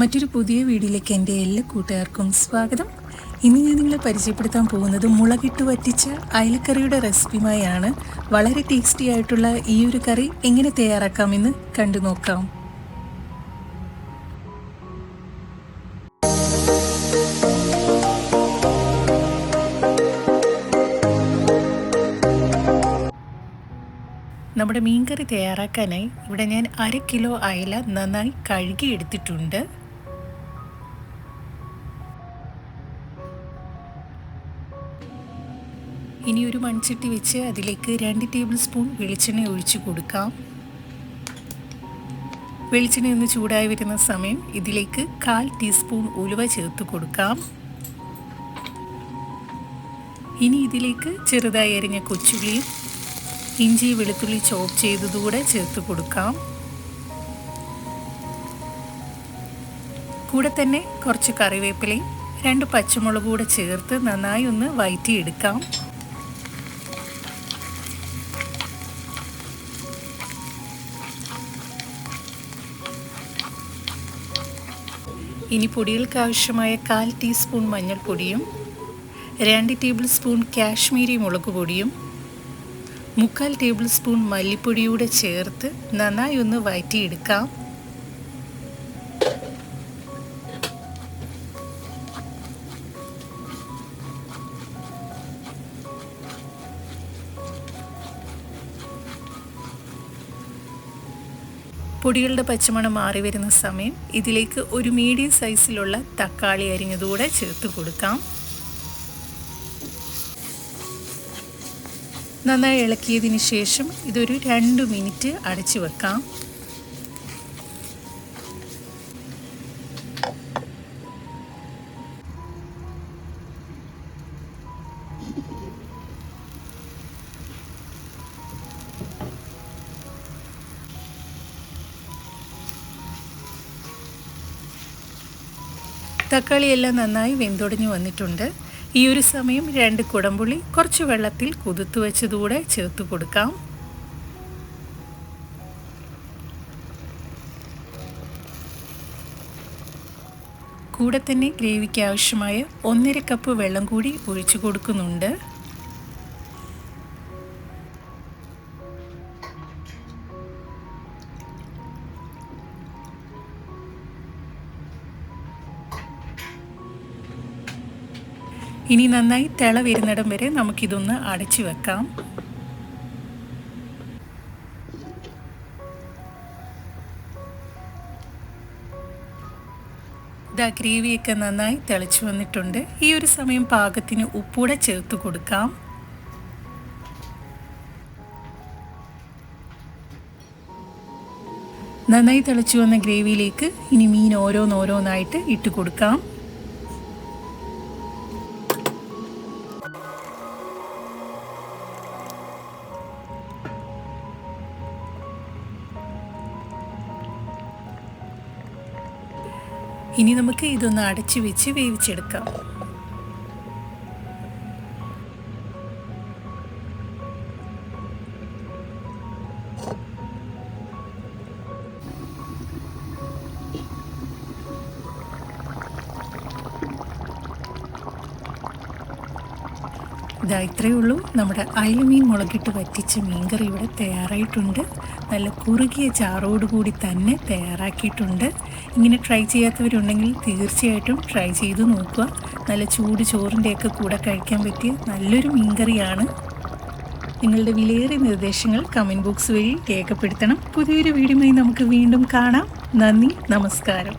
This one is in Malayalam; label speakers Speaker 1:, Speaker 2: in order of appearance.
Speaker 1: മറ്റൊരു പുതിയ വീഡിയോയിലേക്ക് എന്റെ എല്ലാ കൂട്ടുകാർക്കും സ്വാഗതം. ഇന്ന് ഞാൻ നിങ്ങളെ പരിചയപ്പെടുത്താൻ പോകുന്നത് മുളകിട്ട് വറ്റിച്ച അയലക്കറിയുടെ റെസിപ്പിയുമായാണ്. വളരെ ടേസ്റ്റി ആയിട്ടുള്ള ഈ ഒരു കറി എങ്ങനെ തയ്യാറാക്കാമെന്ന് കണ്ടു നോക്കാം. നമ്മുടെ മീൻകറി തയ്യാറാക്കാനായി ഇവിടെ ഞാൻ അര കിലോ അയല നന്നായി കഴുകി എടുത്തിട്ടുണ്ട് ഇനി ഒരു മൺചട്ടി വെച്ച് അതിലേക്ക് രണ്ട് ടേബിൾ സ്പൂൺ വെളിച്ചെണ്ണ ഒഴിച്ച് കൊടുക്കാം. വെളിച്ചെണ്ണ ഒന്ന് ചൂടായി വരുന്ന സമയം ഇതിലേക്ക് കാൽ ടീസ്പൂൺ ഉലുവ ചേർത്ത് കൊടുക്കാം. ഇനി ഇതിലേക്ക് ചെറുതായി അരിഞ്ഞ കൊച്ചുള്ളിയും ഇഞ്ചി വെളുത്തുള്ളി ചോപ്പ് ചെയ്തതുകൂടെ ചേർത്ത് കൊടുക്കാം. കൂടെ തന്നെ കുറച്ച് കറിവേപ്പിലയും രണ്ട് പച്ചമുളക് കൂടെ ചേർത്ത് നന്നായി ഒന്ന് വയറ്റിയെടുക്കാം. ഇനി പൊടികൾക്ക് ആവശ്യമായ കാൽ ടീസ്പൂൺ മഞ്ഞൾപ്പൊടിയും രണ്ട് ടേബിൾ സ്പൂൺ കാശ്മീരി മുളക് പൊടിയും മുക്കാൽ ടേബിൾ സ്പൂൺ മല്ലിപ്പൊടിയൂടെ ചേർത്ത് നന്നായി ഒന്ന് വഴറ്റിയെടുക്കാം പൊടികളുടെ പച്ചമണം മാറി വരുന്ന സമയം ഇതിലേക്ക് ഒരു മീഡിയം സൈസിലുള്ള തക്കാളി അരിഞ്ഞതുകൂടെ ചേർത്ത് കൊടുക്കാം. നന്നായി ഇളക്കിയതിന് ശേഷം ഇതൊരു രണ്ട് മിനിറ്റ് അടച്ചു വെക്കാം. തക്കാളിയെല്ലാം നന്നായി വെന്തൊടിഞ്ഞു വന്നിട്ടുണ്ട്. ഈ ഒരു സമയം രണ്ട് കുടംപുളി കുറച്ച് വെള്ളത്തിൽ കുതിർത്തു വെച്ചതുകൂടെ ചേർത്ത് കൊടുക്കാം. കൂടെ തന്നെ ഗ്രേവിക്ക് ആവശ്യമായ ഒന്നര കപ്പ് വെള്ളം കൂടി ഒഴിച്ചു കൊടുക്കുന്നുണ്ട്. ഇനി നന്നായി തിള വരുന്നിടം വരെ നമുക്കിതൊന്ന് അടച്ചു വെക്കാം. ഇതാ ഗ്രേവിയൊക്കെ നന്നായി തിളച്ചു വന്നിട്ടുണ്ട്. ഈ ഒരു സമയം പാകത്തിന് ഉപ്പൂടെ ചേർത്ത് കൊടുക്കാം. നന്നായി തിളച്ചു വന്ന ഗ്രേവിയിലേക്ക് ഇനി മീൻ ഓരോന്നോരോന്നായിട്ട് ഇട്ട് കൊടുക്കാം. ഇനി നമുക്ക് ഇതൊന്ന് അടച്ചു വെച്ച് വേവിച്ചെടുക്കാം. ഇതാ ഇത്രയേ ഉള്ളൂ. നമ്മുടെ അയലമീൻ മുളകിട്ട് വറ്റിച്ച മീൻകറി ഇവിടെ തയ്യാറായിട്ടുണ്ട്. നല്ല കുറുകിയ ചാറോടുകൂടി തന്നെ തയ്യാറാക്കിയിട്ടുണ്ട്. ഇങ്ങനെ ട്രൈ ചെയ്യാത്തവരുണ്ടെങ്കിൽ തീർച്ചയായിട്ടും ട്രൈ ചെയ്ത് നോക്കുക. നല്ല ചൂട് ചോറിന്റെയൊക്കെ കൂടെ കഴിക്കാൻ പറ്റിയ നല്ലൊരു മീൻകറിയാണ്. നിങ്ങളുടെ വിലയേറിയ നിർദ്ദേശങ്ങൾ കമന്റ് ബോക്സ് വഴി രേഖപ്പെടുത്തണം. പുതിയൊരു വീഡിയോയുമായി നമുക്ക് വീണ്ടും കാണാം. നന്ദി നമസ്കാരം.